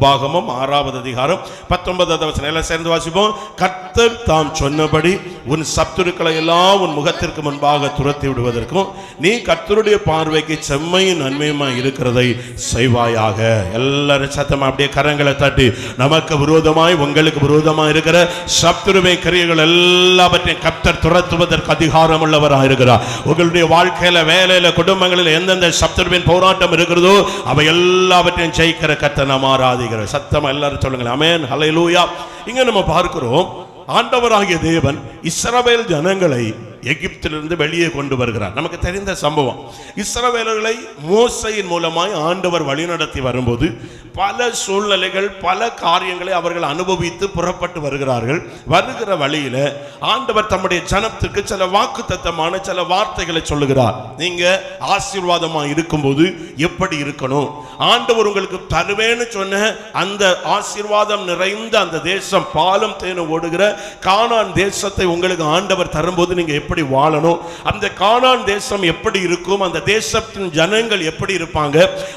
உபாகமம் ஆறாவது அதிகாரம் பத்தொன்பதாவது வசனம். எல்லாம் சேர்ந்து வாசிப்போம். கர்த்தர் தாம் சொன்னபடி உன் சத்துருக்களை எல்லாம் உன் முகத்திற்கு முன்பாக துரத்தி விடுவதற்கும் நீ கர்த்தருடைய பார்வைக்கு செம்மையும் நன்மையுமா இருக்கிறதை செய்வாயாக. எல்லாரும் சத்தமா அப்படியே கரங்களை தட்டி நமக்கு விரோதமாய் உங்களுக்கு விரோதமாய் இருக்கிற சத்துருவை கிரியைகள் எல்லாவற்றையும் கர்த்தர் துரத்துவதற்கு அதிகாரம் உள்ளவராக இருக்கிறார். உங்களுடைய வாழ்க்கையில வேலையில குடும்பங்களில் எந்தெந்த சத்துருவின் போராட்டம் இருக்கிறதோ அவை எல்லாவற்றையும் ஜெயிக்கிற கர்த்தர் நாம் ஆராதிக்கிறோம் சத்தமா எல்லாரும் சொல்லுங்களேன். அமேன் ஹalleluya இங்க நம்ம பார்க்கிறோம் ஆண்டவராகிய தேவன் இஸ்ரவேல் ஜனங்களை எகிப்திலிருந்து வெளியே கொண்டு வருகிறார். நமக்கு தெரிந்த சம்பவம். இஸ்ரவேலர்களை மோசையின் மூலமாய் ஆண்டவர் வழிநடத்தி வரும்போது பல சூழ்நிலைகள் பல காரியங்களை அவர்கள் அனுபவித்து புறப்பட்டு வருகிறார்கள். வருகிற வழியில ஆண்டவர் தம்முடைய ஜனத்திற்கு சில வாக்குத்தத்தமான சில வார்த்தைகளை சொல்லுகிறார். நீங்க ஆசீர்வாதமா இருக்கும்போது எப்படி இருக்கணும்? ஆண்டவர் உங்களுக்கு தருவேன்னு சொன்ன அந்த ஆசீர்வாதம் நிறைந்த அந்த தேசம் பாலும் தேனும் ஓடுகிற கானான் தேசத்தை உங்களுக்கு ஆண்டவர் தரும்போது நீங்க எப்படி வாழணும் அந்த காணான் தேசம் எப்படி இருக்கும் அந்த தேசத்தின் ஜனங்கள் எப்படி இருப்பாங்க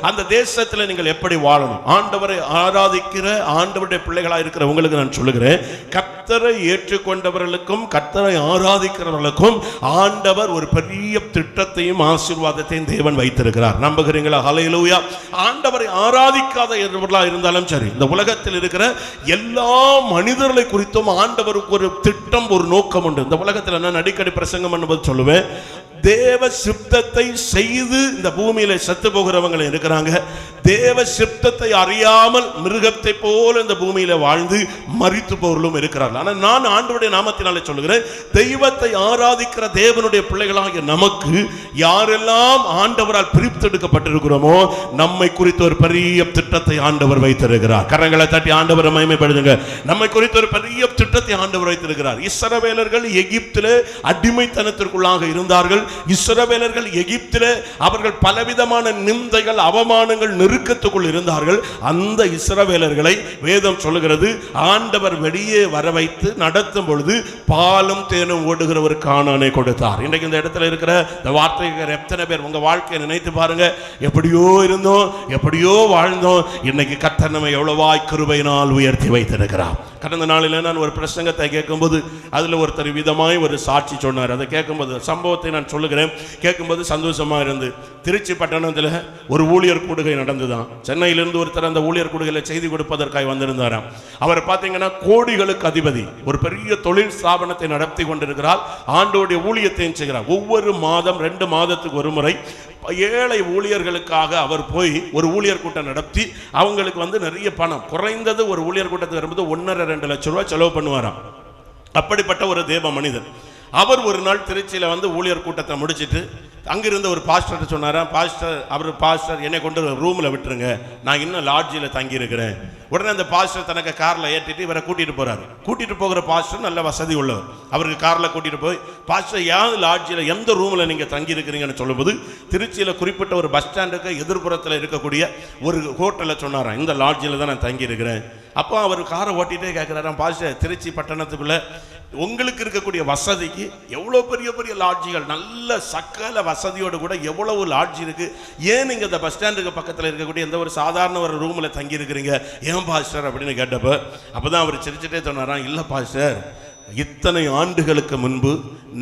அந்த தேசத்துல நீங்கள் எப்படி வாழணும்? ஆண்டவரை ஆராதிக்கிற ஆண்டவருடைய பிள்ளைகளா இருக்கிற உங்களுக்கு நான் சொல்லுகிறேன் கத்தரை ஏற்றுக்கொண்டவர்களுக்கும் கத்தரை ஆராதிக்கிறவர்களுக்கும் ஆண்டவர் ஒரு பெரிய திட்டத்தையும் ஆசீர்வாதத்தையும் தேவன் வைத்திருக்கிறார். நம்புகிறீங்களா? ஹலையிலூயா ஆண்டவரை ஆராதிக்காத இருந்தாலும் சரி இந்த உலகத்தில் இருக்கிற எல்லா மனிதர்களை குறித்தும் ஆண்டவருக்கு ஒரு திட்டம் ஒரு நோக்கம் உண்டு. இந்த உலகத்தில் என்ன அடிக்கடி பிரசங்கம் பண்ணும்போது சொல்லுவேன் தேவ சித்தத்தை செய்து இந்த பூமியில செத்து போகிறவங்க இருக்கிறாங்க. தேவ சிப்தத்தை அறியாமல் மிருகத்தை போல இந்த பூமியில வாழ்ந்து மறித்துபவர்களும் இருக்கிறார்கள். ஆனால் நான் ஆண்டவருடைய நாமத்தினாலே சொல்லுகிறேன் தெய்வத்தை ஆராதிக்கிற தேவனுடைய பிள்ளைகளாகிய நமக்கு யாரெல்லாம் ஆண்டவரால் பிரித்தெடுக்கப்பட்டிருக்கிறோமோ நம்மை குறித்த ஒரு பெரிய திட்டத்தை ஆண்டவர் வைத்திருக்கிறார். கரங்களை தட்டி ஆண்டவரை மயமைப்படுதுங்க நம்மை குறித்த ஒரு பெரிய திட்டத்தை ஆண்டவர் வைத்திருக்கிறார். இஸ்ரவேலர்கள் எகிப்திலே அடிமைத்தனத்திற்குள்ளாக இருந்தார்கள். இஸ்ரவேலர்கள் எகிப்திலே அவர்கள் பலவிதமான நிந்தைகள் அவமானங்கள் நெருக்கத்துக்குள் இருந்தார்கள். அந்த இஸ்ரவேலர்களை வேதம் சொல்லுகிறது ஆண்டவர் வெளியே வர வைத்து நடத்தும் பொழுது பாலும் தேனும் ஓடுகிற ஒரு காணானை கொடுத்தார். இன்றைக்கு இந்த இடத்துல இருக்கிற இந்த வார்த்தைகள் எத்தனை பேர் உங்க வாழ்க்கையை நினைத்து பாருங்க. எப்படியோ இருந்தோம் எப்படியோ வாழ்ந்தோம். இன்னைக்கு கத்தர் நம்ம எவ்வளவாய் கிருபையினால் உயர்த்தி வைத்திருக்கிறார். கடந்த நாளில் நான் ஒரு பிரசங்கத்தை கேட்கும்போது அதில் ஒருத்தர் விதமாய் ஒரு சாட்சி சொன்னார். அதை கேட்கும்போது சம்பவத்தை நான் சொல்லுகிறேன். கேட்கும்போது சந்தோஷமா இருந்து திருச்சி பட்டணத்தில் ஒரு ஊழியர் கூடுகை நடந்துதான் சென்னையிலிருந்து ஒருத்தர் அந்த ஊழியர் கூடுகையில் செய்தி கொடுப்பதற்காக வந்திருந்தாராம். அவர் பார்த்தீங்கன்னா கோடிகளுக்கு அதிபதி. ஒரு பெரிய தொழில் ஸ்தாபனத்தை நடத்தி கொண்டிருக்கிறார். ஆண்டோடைய ஊழியத்தையும் செய்கிறார். ஒவ்வொரு மாதம் ரெண்டு மாதத்துக்கு ஒரு முறை ஏழை ஊழியர்களுக்காக அவர் போய் ஒரு ஊழியர் கூட்டம் நடத்தி அவங்களுக்கு வந்து நிறைய பணம். குறைந்தது ஒரு ஊழியர் கூட்டத்துக்கு வரும்போது ஒன்றரை ரெண்டு லட்சம் ரூபாய் செலவு பண்ணுவாராம். அப்படிப்பட்ட ஒரு தேவ மனிதன். அவர் ஒரு நாள் திருச்சியில் வந்து ஊழியர் கூட்டத்தை முடிச்சிட்டு அங்கிருந்த ஒரு பாஸ்டர்கிட்ட சொன்னாரா பாஸ்டர் அவர் பாஸ்டர் என்னை கொண்டு ரூமில் விட்டுருங்க. நான் இன்னும் லாட்ஜில் தங்கியிருக்கிறேன். உடனே அந்த பாஸ்டர் தனக்கு காரில் ஏற்றிட்டு இவரை கூட்டிகிட்டு போகிறாரு கூட்டிகிட்டு போகிற பாஸ்டர் நல்ல வசதி உள்ளவர். அவருக்கு காரில் கூட்டிகிட்டு போய் பாஸ்டர் யார் லாட்ஜில் எந்த ரூமில் நீங்கள் தங்கியிருக்கிறீங்கன்னு சொல்லும்போது திருச்சியில் குறிப்பிட்ட ஒரு பஸ் ஸ்டாண்டுக்கு எதிர்ப்புறத்தில் இருக்கக்கூடிய ஒரு ஹோட்டலில் சொன்னாராம். இந்த லாட்ஜில் தான் நான் தங்கியிருக்கிறேன். அப்போ அவர் காரை ஓட்டிகிட்டே கேட்குறாராம் பாஸ்டர் திருச்சி பட்டணத்துக்குள்ளே உங்களுக்கு இருக்கக்கூடிய வசதிக்கு எவ்வளோ பெரிய பெரிய லாட்ஜிகள் நல்ல சக்கல வசதியோடு கூட எவ்வளவு லாட்ஜ் இருக்குது ஏன் நீங்கள் இந்த பஸ் ஸ்டாண்டுக்கு பக்கத்தில் இருக்கக்கூடிய எந்த ஒரு சாதாரண ஒரு ரூமில் தங்கியிருக்கிறீங்க? ஏன் பாஸ்டர் அப்படின்னு கேட்டப்போ அப்போ தான் அவர் சிரிச்சிட்டே சொன்னாரான் இல்லை பாஸ்டர் இத்தனை ஆண்டுகளுக்கு முன்பு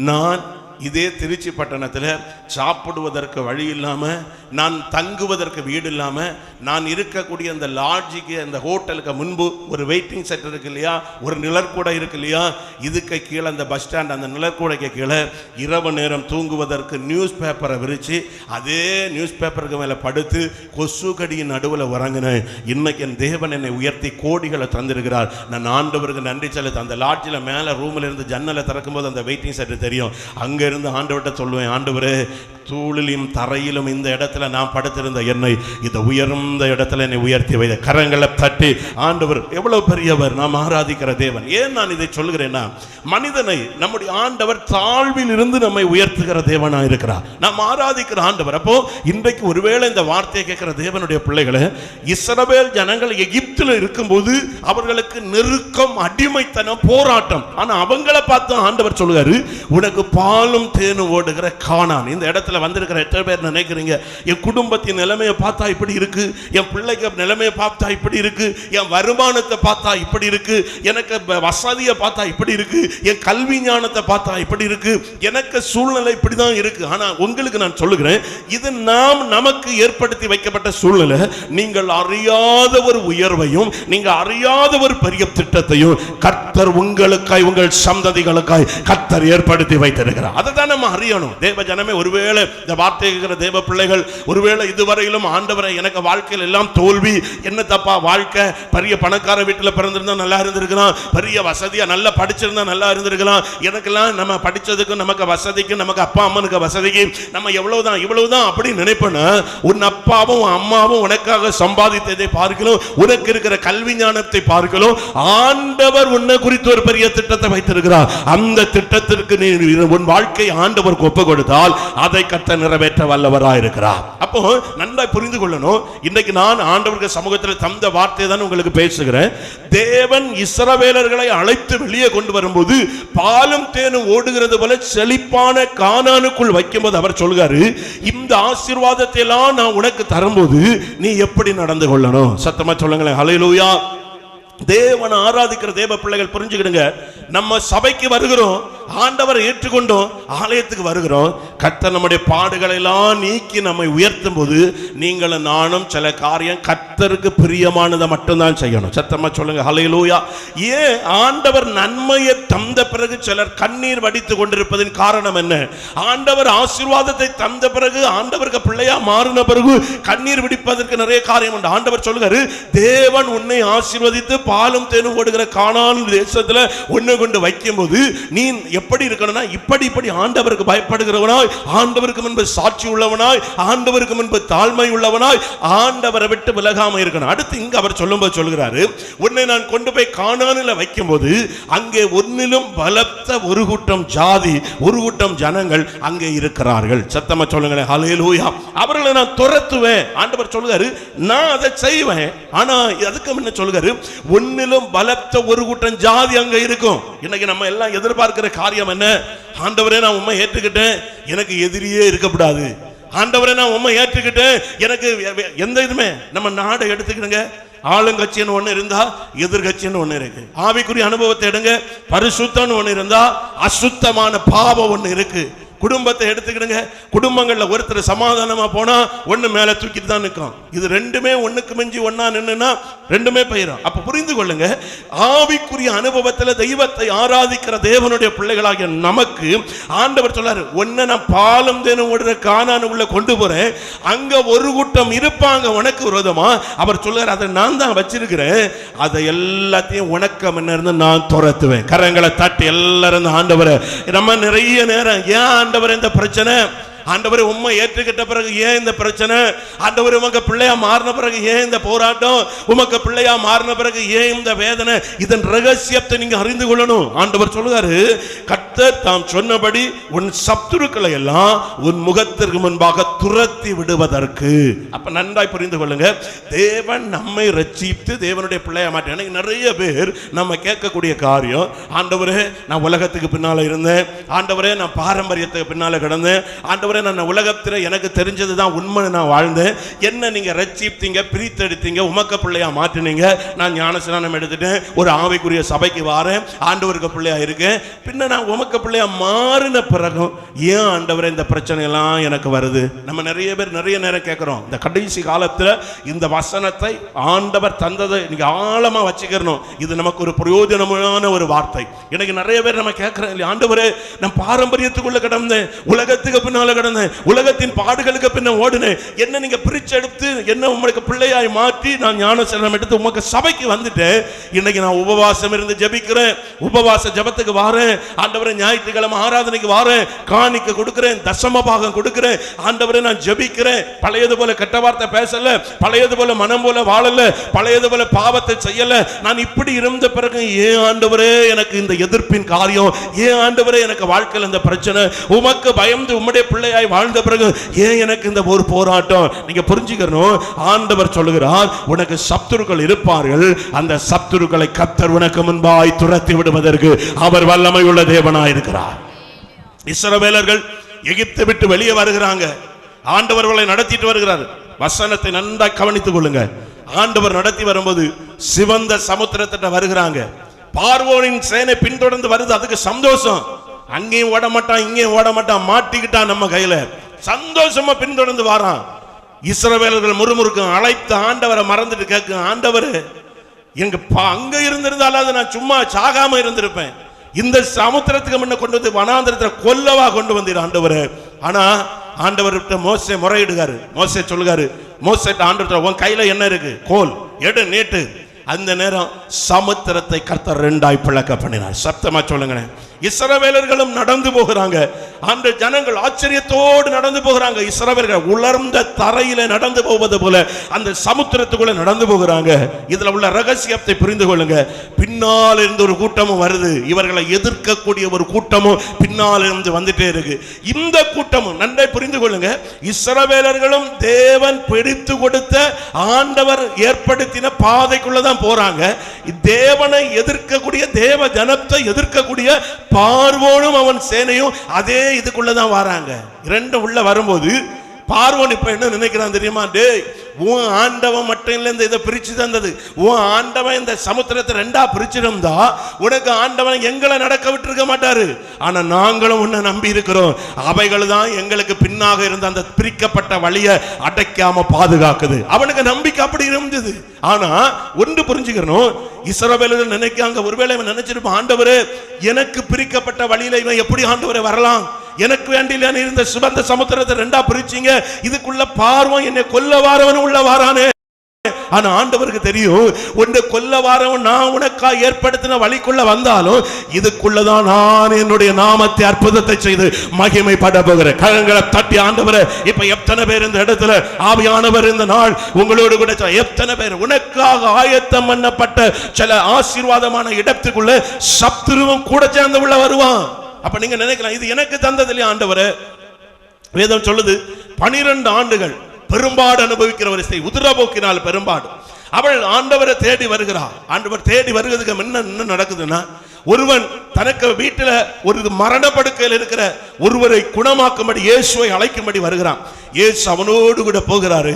நான் இதே திருச்சி பட்டணத்தில் சாப்பிடுவதற்கு வழி இல்லாமல் நான் தங்குவதற்கு வீடு இல்லாமல் நான் இருக்கக்கூடிய அந்த லாட்ஜிக்கு அந்த ஹோட்டலுக்கு முன்பு ஒரு வெயிட்டிங் சென்டர் இருக்கு இல்லையா? ஒரு நிழற்கூடை இருக்கு இல்லையா? இதுக்கு கீழே அந்த பஸ் ஸ்டாண்ட் அந்த நிழற்கூடைக்கு கீழே இரவு நேரம் தூங்குவதற்கு நியூஸ் பேப்பரை விரித்து அதே நியூஸ் பேப்பருக்கு மேலே படுத்து கொசு கடியின் நடுவில் உறங்கினேன். இன்னைக்கு என் தேவன் என்னை உயர்த்தி கோடிகளை தந்திருக்கிறார். நான் ஆண்டவருக்கு நன்றி செலுத்த அந்த லாட்ஜில் மேலே ரூமில் இருந்து ஜன்னலை திறக்கும்போது அந்த வெயிட்டிங் சென்டர் தெரியும். அங்கே இருந்து ஆண்டவர்கிட்ட சொல்லுவேன் ஆண்டவரே தூளிலும் தரையிலும் இந்த இடத்துல நான் படுத்திருந்த என்னை இந்த உயர்ந்த இடத்துல என்னை உயர்த்தி வைத்த கரங்களை தட்டி ஆண்டவர் எவ்வளவு பெரியவர் நாம் ஆராதிக்கிற தேவன். ஏன் நான் இதை சொல்கிறேன்னா மனிதனை நம்முடைய ஆண்டவர் தாழ்வில் இருந்து நம்மை உயர்த்துகிற தேவனா இருக்கிறார். நாம் ஆராதிக்கிற ஆண்டவர். அப்போ இன்றைக்கு ஒருவேளை இந்த வார்த்தையை கேட்கிற தேவனுடைய பிள்ளைகளை இஸ்ரவேல் ஜனங்கள் எகிப்தில் இருக்கும்போது அவர்களுக்கு நெருக்கம் அடிமைத்தனம் போராட்டம். ஆனால் அவங்கள பார்த்து ஆண்டவர் சொல்லுவாரு உனக்கு பாலும் தேனும் ஓடுகிற காணான் இந்த இடத்துல வந்திருக்கிற எத்தனை பேர் நினைக்கிறீங்க? என் குடும்பத்தின் நிலைமையை பார்த்தா இப்படி இருக்கு. என் பிள்ளைக்கு நிலைமையை பார்த்தா இப்படி இருக்கு. என் வருமானத்தை பார்த்தா இப்படி இருக்கு. எனக்கு வசதியை பார்த்தா இப்படி இருக்கு. என் கல்வி ஞானத்தை பார்த்தா இப்படி இருக்கு. எனக்கு சூழ்நிலை இப்படி தான் இருக்கு. ஆனால் உங்களுக்கு நான் சொல்லுகிறேன் இது நாம் நமக்கு ஏற்படுத்தி வைக்கப்பட்ட சூழ்நிலை. நீங்கள் அறியாத ஒரு உயர்வையும் நீங்க அறியாத ஒரு பெரிய திட்டத்தையும் கர்த்தர் உங்களுக்காய் உங்கள் சந்ததிகளுக்காய் கர்த்தர் ஏற்படுத்தி வைத்திருக்கிறார். அதை தான் நம்ம அறியணும். தேவ ஜனமே ஒருவேளை இந்த வார்த்தை கேட்கிற தேவ பிள்ளைகள் ஒருவேளை இதுவரையிலும் ஆண்டவரை எனக்கு வாழ்க்கையில் எல்லாம் தோல்வி என்ன தப்பா வாழ்க்கை? பெரிய பணக்கார வீட்டில் பிறந்திருந்தா நல்லா இருந்திருக்கலாம். பெரிய வசதியா நல்லா படிச்சிருந்தா நல்லா இருந்திருக்கலாம். எனக்கெல்லாம் நம்ம படிச்சதுக்கும் நமக்கு வசதிக்கும் நமக்கு அப்பா அம்மனுக்கு வசதிக்கு நம்ம எவ்வளவுதான் இவ்வளவுதான் அப்படி நினைப்பேன்னா உன் அப்பாவும் அம்மாவும் உனக்காக சம்பாதித்ததை பார்க்கலாம் உனக்கு இருக்கிற கல்வி ஞானத்தை பார்க்கலாம் ஆண்டவர் உன்னை குறித்து ஒரு பெரிய திட்டத்தை வைத்திருக்கிறார். அந்த திட்டத்திற்கு நீ உன் வாழ்க்கை ஆண்டவருக்கு ஒப்பு கொடுத்தால் அதை கத்த நிறைவேற்ற வல்லவராக இருக்கிறார். அப்போ நன்றாய் புரிந்து கொள்ளணும். இன்னைக்கு நான் ஆண்டவர்கள் சமூகத்தில் தந்த வார்த்தை தான் உங்களுக்கு பேசுகிறேன். தேவன் இஸ்ரவேலர்களை அழைத்து வெளியே கொண்டு வரும்போது பாலும் தேனும் ஓடுகிறது போல செழிப்பான காணானுக்குள் வைக்கும்போது அவர் சொல்கிறாரு இந்த ஆசீர்வாதத்தை எல்லாம் நான் உனக்கு தரும்போது நீ எப்படி நடந்து கொள்ளணும்? சத்தமா சொல்லுங்களேன். ஹலையிலூயா தேவனை ஆராதிக்கிற தேவ பிள்ளைகள் புரிஞ்சுக்கிடுங்க. நம்ம சபைக்கு வருகிறோம் ஆண்டவரை ஏற்றுக்கொண்டோம் ஆலயத்துக்கு வருகிறோம். கர்த்தர் நம்முடைய பாடுகளை எல்லாம் நீக்கி நம்மை உயர்த்தும் போது நீங்களும் நானும் சில காரியம் கர்த்தருக்கு பிரியமானதை மட்டும்தான் செய்யணும். சத்தமா சொல்லுங்க ஹalleluya ஏன் ஆண்டவர் நன்மையை தந்த பிறகு சிலர் கண்ணீர் வடித்து கொண்டிருப்பதின் காரணம் என்ன? ஆண்டவர் ஆசீர்வாதத்தை தந்த பிறகு ஆண்டவருக்கு பிள்ளையா மாறின பிறகு கண்ணீர் விடிப்பதற்கு நிறைய காரியம் உண்டு. ஆண்டவர் சொல்லுகிறாரு தேவன் உன்னை ஆசீர்வதித்து பாலும் தேனும் ஓடுகிற காணான் தேசத்தில் ஒன்று கொண்டு வைக்கும்போது நீ எப்படி இருக்கணும்னா இப்படி இப்படி ஆண்டவருக்கு பயப்படுகிறவனாய் ஆண்டவருக்கு முன்பு சாட்சி உள்ளவனாய் ஆண்டவருக்கு முன்பு தாழ்மை உள்ளவனாய் ஆண்டவரை விட்டு விலகாம இருக்கணும். அடுத்து இங்கு அவர் சொல்லும்போது சொல்கிறாரு உன்னை நான் கொண்டு போய் காணானில் வைக்கும்போது அங்கே ஒன்னிலும் பலத்த ஒரு கூட்டம் ஜாதி ஒரு கூட்டம் ஜனங்கள் அங்கே இருக்கிறார்கள். சத்தமா சொல்லுங்களேன் ஹalleluya. அவர்களை நான் துரத்துவேன். ஆண்டவர் சொல்லுகிறாரு நான் அதை செய்வேன். ஆனா அதுக்கு முன்ன சொல்லுகிறாரு ஒன்னிலும் பலத்த ஒரு கூட்டம் ஜாதி அங்க இருக்கும். இன்னைக்கு நம்ம எல்லாம் எதிர்பார்க்கிற காரியம் என்ன? ஆண்டவரே நான் உண்மை ஏற்றுக்கிட்டேன். எனக்கு எதிரியே இருக்கக்கூடாது ஆண்டவரே நான் உண்மை ஏற்றுக்கிட்டேன். எனக்கு எந்த இதுமே நம்ம நாடை எடுத்துக்கிடுங்க. ஆளுங்கட்சின்னு ஒண்ணு இருந்தா எதிர்கட்சின்னு ஒண்ணு இருக்கு. ஆவிக்குரிய அனுபவத்தை எடுங்க. பரிசுத்தம்னு ஒண்ணு இருந்தா அசுத்தமான பாவம் ஒண்ணு இருக்கு. குடும்பத்தை எடுத்துக்கிடுங்க. குடும்பங்களில் ஒருத்தர் சமாதானமா போனா ஒண்ணு மேல தூக்கிட்டு தான் நிற்கும் இது ரெண்டுமே ஒண்ணுக்கு மிஞ்சி ஒன்றா நின்னுனா ரெண்டுமே போயிடும் அப்ப புரிந்து கொள்ளுங்க. ஆவிக்குரிய அனுபவத்தில் தெய்வத்தை ஆராதிக்கிற தேவனுடைய பிள்ளைகளாகிய நமக்கு ஆண்டவர் சொல்லாரு ஒன்ன நான் பாலம் தேனும் ஓடுற காணானுக்குள்ள கொண்டு போறேன். அங்க ஒரு கூட்டம் இருப்பாங்க உனக்கு விரோதமா? அவர் சொல்றாரு அதை நான் தான் வச்சிருக்கிறேன். அதை எல்லாத்தையும் உனக்கு முன்ன இருந்து நான் துரத்துவேன். கரங்களை தட்டி எல்லாரும் ஆண்டவர் ஆண்டவரை நம்ம நிறைய நேரம் ஏன் ஆண்டவர் இந்த பிரச்சனை ஆண்டவர் உண்மை ஏற்றுக்கிட்ட பிறகு ஏன் இந்த பிரச்சனை? ஆண்டவர் உமக்கு பிள்ளையா மாறின பிறகு ஏன் இந்த போராட்டம்? உமக்கு பிள்ளையா மாறின பிறகு ஏன் இந்த வேதனை? இதன் ரகசியத்தை நீங்க அறிந்து கொள்ளணும். ஆண்டவர் சொல்லுவாரு கர்த்தர் தாம் சொன்னபடி உன் சத்துருக்களை எல்லாம் உன் முகத்திற்கு முன்பாக துரத்தி விடுவதற்கு. அப்ப நன்றாய் புரிந்து கொள்ளுங்க. தேவன் நம்மை ரட்சித்து தேவனுடைய பிள்ளையா மாட்டேன் எனக்கு நிறைய பேர் நம்ம கேட்கக்கூடிய காரியம் ஆண்டவரே நான் உலகத்துக்கு பின்னால இருந்தேன். ஆண்டவரே நான் பாரம்பரியத்துக்கு பின்னால கிடந்தேன். ஆண்டவர் நான் உலகத்தில் எனக்கு தெரிஞ்சது தான் உண்மை நான் வாழ்ந்தேன். என்ன நீங்கள் ரட்சித்தீங்க பிரித்தெடுத்தீங்க உமக்க பிள்ளையாக மாற்றினீங்க. நான் ஞானஸ்நானம் எடுத்துட்டேன். ஒரு ஆவிக்குரிய சபைக்கு வாரேன். ஆண்டவருக்கு பிள்ளையாக இருக்கேன். பின்ன நான் உமக்க பிள்ளையாக மாறின பிறகும் ஏன் ஆண்டவரே இந்த பிரச்சனையெல்லாம் எனக்கு வருது? நம்ம நிறைய பேர் நிறைய நேரம் கேட்குறோம் இந்த கடைசி காலத்தில் இந்த வசனத்தை ஆண்டவர் தந்ததை நீங்கள் ஆழமாக வச்சுக்கிறணும் இது நமக்கு ஒரு பிரயோஜனமான ஒரு வார்த்தை. எனக்கு நிறைய பேர் நம்ம கேட்கிறோம் இல்லையா? ஆண்டவரே நம் பாரம்பரியத்துக்குள்ளே கிடந்தேன். உலகத்துக்கு பின்னால் கடந்தேன் உலகத்தின் பாடுகளுக்கு பின்ன ஓடுனேன் என்ன நீங்க பிரிச்செடுத்து என்ன உங்களுக்கு பிள்ளையாய் மாற்றி நான் ஞானசனம் எடுத்து உமக்கு சபைக்கு வந்துட்டேன். இன்னைக்கு நான் உபவாசம் இருந்து ஜெபிக்கிறேன். உபவாச ஜெபத்துக்கு வாரேன். ஆண்டவரை ஞாயிற்றுக்கிழமை ஆராதனைக்கு வாரேன். காணிக்க கொடுக்கிறேன். தசம பாகம் கொடுக்கிறேன். ஆண்டவரை நான் ஜெபிக்கிறேன். பழையது போல கெட்ட வார்த்தை பேசல. பழையது போல மனம் போல வாழல. பழையது போல பாவத்தை செய்யல. நான் இப்படி இருந்த பிறகு ஏன் ஆண்டவரே எனக்கு இந்த எதிர்ப்பின் காரியம்? ஏன் ஆண்டவரே எனக்கு வாழ்க்கையில் இந்த பிரச்சனை? உமக்கு பயந்து உம்முடைய பிள்ளையாய் வாழ்ந்த பிறகு ஏன் எனக்கு இந்த ஒரு போராட்டம்? நீங்க புரிஞ்சுக்கணும். ஆண்டவர் சொல்லுகிறார் உனக்கு சத்துருக்கள் இருப்பார்கள். அந்த சத்துருக்களை கத்தர் உனக்கு முன்பாய் துரத்தி விடுவதற்கு அவர் வல்லமை உள்ள தேவனாய் இருக்கிறார். இஸ்ரவேலர்கள் எகிப்தை விட்டு வெளியே வருகிறாங்க. ஆண்டவர்களை நடத்திட்டு வருகிறார். வசனத்தை நன்றா கவனித்துக் கொள்ளுங்க ஆண்டவர் நடத்தி வரும்போது சிவந்த சமுத்திரத்திட்ட வருகிறாங்க. பார்வோனின் சேனை பின்தொடர்ந்து வருது அதுக்கு சந்தோஷம். அங்கேயும் ஓட மாட்டான் இங்கேயும் ஓட மாட்டான் மாட்டிக்கிட்டான் நம்ம கையில. சந்தோஷமா பின்தொடர்ந்து வாரான். இஸ்ரவேலர்கள் முறுமுறுக்கும் அழைத்து ஆண்டவரை மறந்துட்டு கேட்கும் ஆண்டவர் எங்க பா- அங்க இருந்திருந்தாலாவது நான் சும்மா சாகாம இருந்திருப்பேன். இந்த சமுத்திரத்துக்கு முன்ன கொண்டு வந்து வனாந்திரத்தில் கொல்லவா கொண்டு வந்தீர் ஆண்டவர். ஆனா ஆண்டவர்கிட்ட மோசை முறையிடுகாரு. மோசை சொல்லுகாரு மோசை ஆண்டவர் உன் கையில என்ன இருக்கு? கோல் எடு நீட்டு. அந்த நேரம் சமுத்திரத்தை கர்த்தர் ரெண்டாய் பிளக்க பண்ணினார். சப்தமா சொல்லுங்களேன். இஸ்ரவேலர்களும் நடந்து போகிறாங்க. அந்த ஜனங்கள் ஆச்சரியத்தோடு நடந்து போகிறாங்க. இஸ்ரவேலர்கள் உலர்ந்த தரையில நடந்து போவது போல அந்த சமுத்திரத்துக்குள்ள நடந்து போகிறாங்க. இதுல உள்ள ரகசியத்தை புரிந்து கொள்ளுங்க. பின்னால் இருந்து ஒரு கூட்டமும் வருது. இவர்களை எதிர்க்கக்கூடிய ஒரு கூட்டமும் பின்னால் இருந்து வந்துட்டே இருக்கு. இந்த கூட்டமும் நன்றை புரிந்து கொள்ளுங்க. இஸ்ரவேலர்களும் தேவன் பிடித்து கொடுத்த ஆண்டவர் ஏற்படுத்தின பாதைக்குள்ளதான் போறாங்க. தேவனை எதிர்க்கக்கூடிய தேவ ஜனத்தை எதிர்க்கக்கூடிய பார்வோனும் அவன் சேனையும் அதே இதுக்குள்ளதான் வராங்க. ரெண்டு உள்ள வரும்போது பார்வன் இப்ப என்ன நினைக்கிறான் தெரியுமா? டேய் உன் ஆண்டவன் மட்டும் இல்லை இந்த இதை பிரிச்சு தந்தது. உன் ஆண்டவன் இந்த சமுத்திரத்தை ரெண்டா பிரிச்சிருந்தா உனக்கு ஆண்டவன் எங்களை நடக்க விட்டுருக்க மாட்டாரு. ஆனா நாங்களும் உன்னை நம்பி இருக்கிறோம். அவைகள் தான் எங்களுக்கு பின்னாக இருந்த அந்த பிரிக்கப்பட்ட வழியை அடைக்காம பாதுகாக்குது. அவனுக்கு நம்பிக்கை அப்படி இருந்தது. ஆனா ஒன்று புரிஞ்சுக்கணும். இஸ்ரவேலர்கள் நினைக்காங்க. ஒருவேளை இவன் நினைச்சிருப்பான் ஆண்டவர் எனக்கு பிரிக்கப்பட்ட வழியில இவன் எப்படி ஆண்டவரை வரலாம்? எனக்கு வேண்டியில இருந்த சுபந்த சமுத்திரத்தை ரெண்டா பிரிச்சீங்க? இதுக்குள்ள பார்வம் என்னை கொல்ல வாரவன் உள்ள வாரானே. ஆனா ஆண்டவருக்கு தெரியும் உன்னை கொல்ல வாரவன் நான் உனக்கா ஏற்படுத்தின வழிக்குள்ள வந்தாலும் இதுக்குள்ளதான் நான் என்னுடைய நாமத்தை அற்புதத்தை செய்து மகிமைப்பட போகிறேன் கரங்களை தட்டி ஆண்டவரை இப்ப எத்தனை பேர் இந்த இடத்துல ஆவியானவர் இந்த நாள் உங்களோடு கூட எத்தனை பேர்? உனக்காக ஆயத்தம் பண்ணப்பட்ட சில ஆசீர்வாதமான இடத்துக்குள்ள சத்துருவும் கூட சேர்ந்து உள்ள வருவான். அப்ப நீங்க நினைக்கலாம் இது எனக்கு தந்தது இல்லையா ஆண்டவரே? வேதம் சொல்லுது பனிரெண்டு ஆண்டுகள் பெரும்பாடு அனுபவிக்கிற வரிசை ஸ்திரீ உதிரபோக்கினால் பெரும்பாடு. அவள் ஆண்டவரை தேடி வருகிறாள். ஆண்டவர் தேடி வருகிறதுக்கு முன்ன என்ன நடக்குதுன்னா ஒருவன் தனக்கு வீட்டில் ஒரு மரணப்படுக்கையில் இருக்கிற ஒருவரை குணமாக்கும்படி இயேசுவை அழைக்கும்படி வருகிறான். இயேசு அவனோடு கூட போகிறாரு.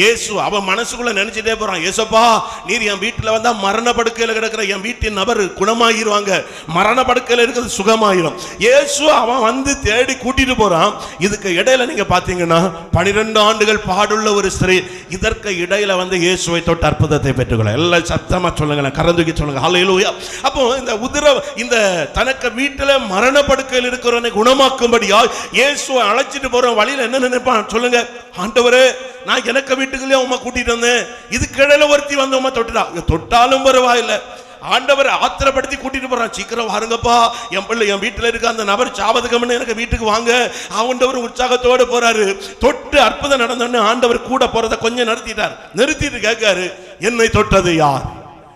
இயேசு அவன் மனசுக்குள்ள நினைச்சிட்டே போறான் ஏசப்பா நீர் என் வீட்டில் வந்தா மரண படுக்கையில் கிடக்கிற என் வீட்டின் நபர் குணமாயிருவாங்க. மரண படுக்கையில் இருக்கிறது சுகமாயிரும். இயேசு அவன் வந்து தேடி கூட்டிட்டு போறான். இதுக்கு இடையில நீங்க பாத்தீங்கன்னா பனிரெண்டு ஆண்டுகள் பாடுள்ள ஒரு ஸ்திரீ இதற்கு இடையில வந்து இயேசுவை தொட்டு அற்புதத்தை பெற்றுக்கொள்ள எல்லாம் சத்தமா சொல்லுங்களேன் கரந்துக்கி சொல்லுங்க. ஹலையிலூயா அப்போ இந்த உதிர இந்த தனக்கு வீட்டில் மரண படுக்கையில் இருக்கிறவனை குணமாக்கும்படியா இயேசுவை அழைச்சிட்டு போற வழியில என்ன நினைப்பான்? சொல்லுங்க. ஆண்டவரே நான் எனக்கு வீட்டுக்குள்ளே உமா கூட்டிட்டு வந்தேன். இதுக்கு கிழல ஒருத்தி வந்து உமா தொட்டுடா தொட்டாலும் பரவாயில்ல. ஆண்டவர் ஆத்திரப்படுத்தி கூட்டிட்டு போறான். சீக்கிரம் வாருங்கப்பா. என் பிள்ளை என் வீட்டுல இருக்க அந்த நபர் சாபதுகம்னு எனக்கு வீட்டுக்கு வாங்க. ஆண்டவர் உற்சாகத்தோடு போறாரு. தொட்டு அற்புதம் நடந்தோன்னு ஆண்டவர் கூட போறத கொஞ்சம் நிறுத்திட்டார். நிறுத்திட்டு கேட்காரு என்னை தொட்டது யார்?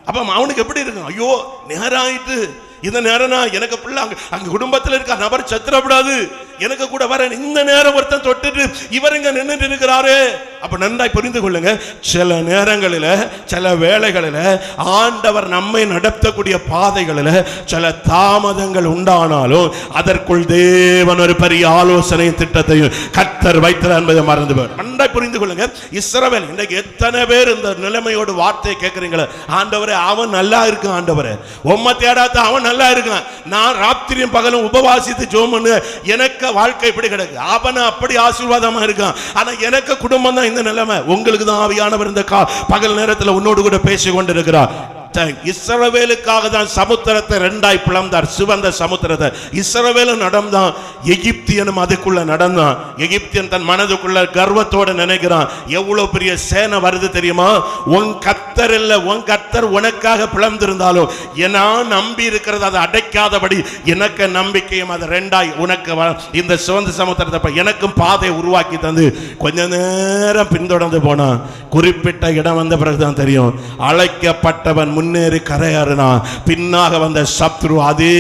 அப்ப அவனுக்கு எப்படி இருக்கும்? ஐயோ நேரம் ஆயிட்டு இந்த நேரம்னா எனக்கு பிள்ளை அங்க அங்க குடும்பத்துல இருக்க நபர் சத்திரப்படாது. எனக்கு கூட வர இந்த நேரம் ஒருத்தன் தொட்டுட்டு இவர் இங்க நின்னுட்டு இருக்கிறாரு. அப்ப நன்றாய் புரிந்து கொள்ளுங்க. சில நேரங்களில் சில வேலைகளில் ஆண்டவர் நம்மை நடத்தக்கூடிய பாதைகளில் சில தாமதங்கள் உண்டானாலும் அதற்குள் தேவன் ஒரு பெரிய ஆலோசனை திட்டத்தையும் கத்தர் வைத்தார் என்பதை மறந்து நன்றாய் புரிந்து கொள்ளுங்க. இஸ்ரவேல் இன்றைக்கு எத்தனை பேர் இந்த நிலைமையோடு வார்த்தையை கேட்குறீங்களே? ஆண்டவரே அவன் நல்லா இருக்கான் ஆண்டவரே. உம்மை தேடாத அவன் நல்லா இருக்கான். நான் ராத்திரியும் பகலும் உபவாசித்து ஜோம் எனக்கு வாழ்க்கை இப்படி கிடக்கு. அவன் அப்படி ஆசீர்வாதமாக இருக்கான். ஆனால் எனக்கு குடும்பம் தான் இந்த நிலைமை. உங்களுக்கு தான் ஆவியானவர் இந்த கா பகல் நேரத்தில் உன்னோடு கூட பேசி கொண்டிருக்கிறார் இஸ்ரவேலுக்காக தான் சமுத்திரத்தை ரெண்டாய் பிளந்தார். சிவந்த சமுத்திரத்தை. இஸ்ரவேலும் நடந்தான். எகிப்தியனும் அதுக்குள்ள நடந்தான். எகிப்தியன் தன் மனதுக்குள்ள கர்வத்தோடு நினைக்கிறான். எவ்வளவு பெரிய சேனை வருது தெரியுமா? உன் கத்தர் இல்லை உன் கத்தர் உனக்காக பிளந்திருந்தாலும் நான் நம்பி இருக்கிறது அதை அடைக்காதபடி எனக்கு நம்பிக்கையும் அது ரெண்டாய் உனக்கு வ- இந்த சிவந்த சமுத்திரத்தை எனக்கும் பாதை உருவாக்கி தந்து. கொஞ்ச நேரம் பின்தொடர்ந்து போனான். குறிப்பிட்ட இடம் வந்த பிறகுதான் தெரியும். அழைக்கப்பட்டவன் முன்னேறி கரையறினா. பின்னாக வந்த சத்ரு அதே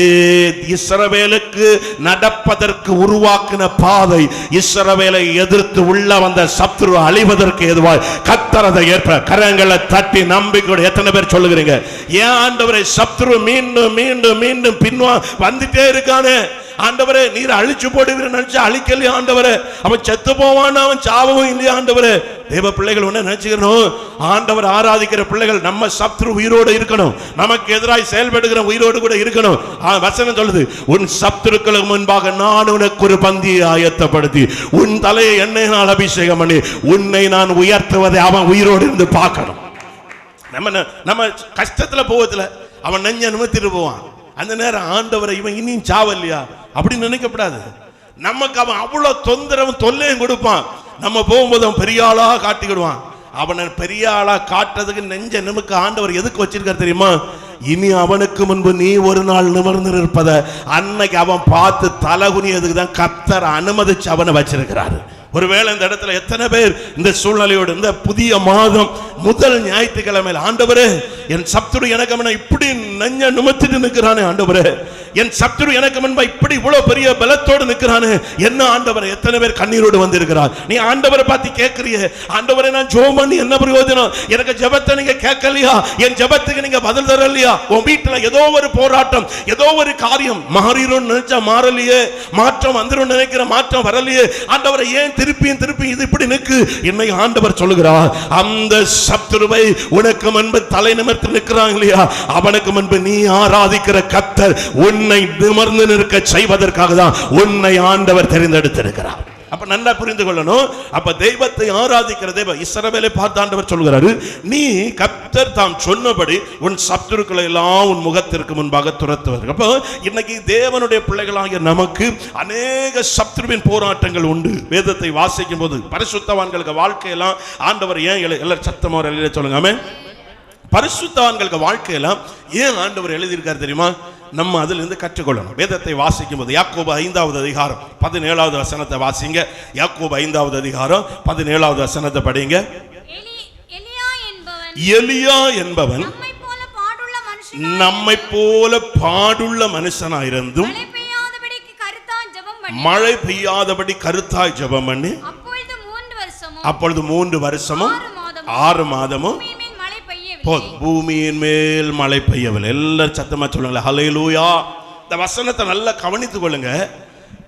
இஸ்ரவேலுக்கு நடப்பதற்கு உருவாக்கின பாதை. இஸ்ரவேலை எதிர்த்து உள்ள வந்த சத்ரு அழிவதற்கு எதுவாய் கத்தரதை ஏற்ப கரங்களை தட்டி நம்பிக்கையோடு எத்தனை பேர் சொல்லுகிறீங்க? ஏன் ஆண்டவரை சத்ரு மீண்டும் மீண்டும் மீண்டும் பின்வா வந்துட்டே இருக்கானே. ஆண்டவரே நீர் அழிச்சு போடுவீர் நினைச்சு அழிக்கலையா ஆண்டவரே. அவன் செத்து போவான் அவன் சாவவும் இல்லையா ஆண்டவரே. தேவ பிள்ளைகள் ஒண்ணு நினைச்சுக்கணும். ஆண்டவர் ஆராதிக்கிற பிள்ளைகள் நம்ம சத்ரு உயிரோடு இருக்கணும். நமக்கு எதிராய் செயல்படுகிற உயிரோடு கூட இருக்கணும். வசனம் சொல்லுது உன் சத்துருக்களுக்கு முன்பாக நான் உனக்கு ஒரு பந்தியை ஆயத்தப்படுத்தி உன் தலையை என்னை நான் அபிஷேகம் பண்ணி உன்னை நான் உயர்த்துவதை அவன் உயிரோடு இருந்து பார்க்கணும். நம்ம நம்ம கஷ்டத்துல போவதுல அவன் நெஞ்ச நிமித்திட்டு போவான். அந்த நேரம் ஆண்டவரை இவன் இனியும் சாவல்லையா? அப்படின்னு நினைக்கப்படாது. நமக்கு அவன் அவ்வளவு தொந்தரவும் தொல்லையும் கொடுப்பான். நம்ம போகும்போது அவன் பெரிய ஆளாக காட்டிக்கிடுவான். அவனை பெரிய ஆளா காட்டுறதுக்கு நெஞ்ச நிமிக்க ஆண்டவர் எதுக்கு வச்சிருக்கார் தெரியுமா? இனி அவனுக்கு முன்பு நீ ஒரு நாள் நிமிர்ந்து இருப்பத அன்னைக்கு அவன் பார்த்து தலகுனியதுக்கு தான் கத்தர் அனுமதிச்சு அவனை வச்சிருக்கிறாரு. ஒருவேளை இந்த இடத்துல எத்தனை பேர் இந்த சூழ்நிலையோடு இந்த புதிய மாதம் முதல் ஞாயிற்றுக்கிழமையில் ஆண்டவரே என் சப்துடு எனக்கு இப்படி நெஞ்ச நிமித்திட்டு நிற்கிறானே ஆண்டவரே. என் சத்துரு எனக்கு முன்பா இப்படி இவ்வளவு பெரிய பலத்தோடு நிற்கிறானே என்ன ஆண்டவர் எத்தனை பேர் கண்ணீரோடு வந்திருக்கிறார்? நீ ஆண்டவரை பார்த்து கேட்கறிய. ஆண்டவரை நான் ஜோம் பண்ணி என்ன பிரயோஜனம்? எனக்கு ஜெபத்தை நீங்க கேட்கலையா? என் ஜெபத்துக்கு நீங்க பதில் தரலையா? உன் வீட்டுல ஏதோ ஒரு போராட்டம் ஏதோ ஒரு காரியம் மாறிடும் நினைச்சா மாறலையே. மாற்றம் வந்துடும் நினைக்கிற மாற்றம் வரலையே. ஆண்டவரை ஏன் திருப்பியும் திருப்பி இது இப்படி நிற்கு என்னை ஆண்டவர் சொல்லுகிறார் அந்த சத்துருவை உனக்கு முன்பு தலை நிமிர்த்து நிற்கிறாங்க இல்லையா? அவனுக்கு முன்பு நீ ஆராதிக்கிற கத்தர் உன் உன்னை நிமிர்ந்து நிற்க செய்வதற்காக தான் உன்னை ஆண்டவர் தெரிந்தெடுத்திருக்கிறார். அப்ப நல்லா புரிந்து கொள்ளணும். அப்ப தெய்வத்தை ஆராதிக்கிற தெய்வம் இஸ்ரவேலை பார்த்தாண்டவர் சொல்கிறாரு நீ கத்தர் தாம் சொன்னபடி உன் சத்துருக்களை எல்லாம் உன் முகத்திற்கு முன்பாக துரத்துவார்கள். அப்போ இன்னைக்கு தேவனுடைய பிள்ளைகளாகிய நமக்கு அநேக சத்ருவின் போராட்டங்கள் உண்டு. வேதத்தை வாசிக்கும் போது பரிசுத்தவான்களுக்கு வாழ்க்கையெல்லாம் ஆண்டவர் ஏன் எல்லாரும் சத்தமாக எழுத சொல்லுங்க ஆமென். பரிசுத்தவான்களுக்கு வாழ்க்கையெல்லாம் ஏன் ஆண்டவர் எழுதியிருக்கார் தெரியுமா? நம்ம அதிலிருந்து கற்றுக்கொள்ளணும். வேதத்தை வாசிக்கும் போது யாக்கோபு ஐந்தாவது அதிகாரம் பதினேழாவது வசனத்தை வாசிங்க. யாக்கோபு ஐந்தாவது அதிகாரம் பதினேழாவது வசனத்தை படிங்க. எலி- எலியா என்பவன். நம்மை போல பாடுள்ள மனுஷனாயிருந்தும் மழை பெய்யாதபடி கருத்தாய் ஜெபம் பண்ணி அப்பொழுது மூன்று வருஷமும் ஆறு மாதமும் போதும். பூமியின் மேல் மழை பெய்யவில்லை. எல்லாரும் சத்தமா சொல்லுங்களேன் ஹலையிலூயா இந்த வசனத்தை நல்லா கவனித்துக் கொள்ளுங்க.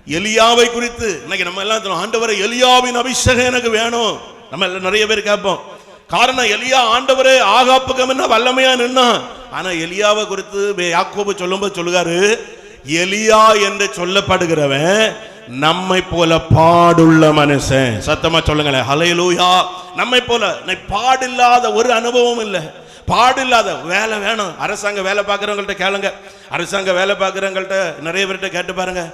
எலியாவை குறித்து. இன்னைக்கு நம்ம எல்லாம் ஆண்டவரை எலியாவின் அபிஷேகம் எனக்கு வேணும். நம்ம எல்லாம் நிறைய பேர் கேட்போம். காரணம் எலியா ஆண்டவரே ஆகாப்புக்கம் என்ன வல்லமையா நின்னான் ஆனா எலியாவை குறித்து வே- யாக்கோபு சொல்லும்போது சொல்லுகாரு எலியா என்று சொல்லப்படுகிறவன் நம்மை போல பாடுள்ள மனுஷன். சத்தமா சொல்லுங்களேன் ஹalleluya நம்மை போல. பாடில்லாத ஒரு அனுபவம் இல்லை. பாடில்லாத வேலை வேணும். அரசாங்க வேலை பார்க்குறவங்கள்ட்ட கேளுங்க. அரசாங்க வேலை பார்க்குறவங்கள்ட்ட நிறைய பேர்கிட்ட கேட்டு பாருங்க.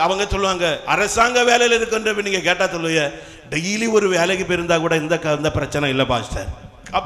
அவங்க சொல்லுவாங்க அரசாங்க வேலையில் இருக்குன்ற நீங்கள் கேட்டால் சொல்லுவீங்க டெய்லி ஒரு வேலைக்கு போயிருந்தா கூட இந்த க- இந்த பிரச்சனை இல்லை பாஸ்டர்.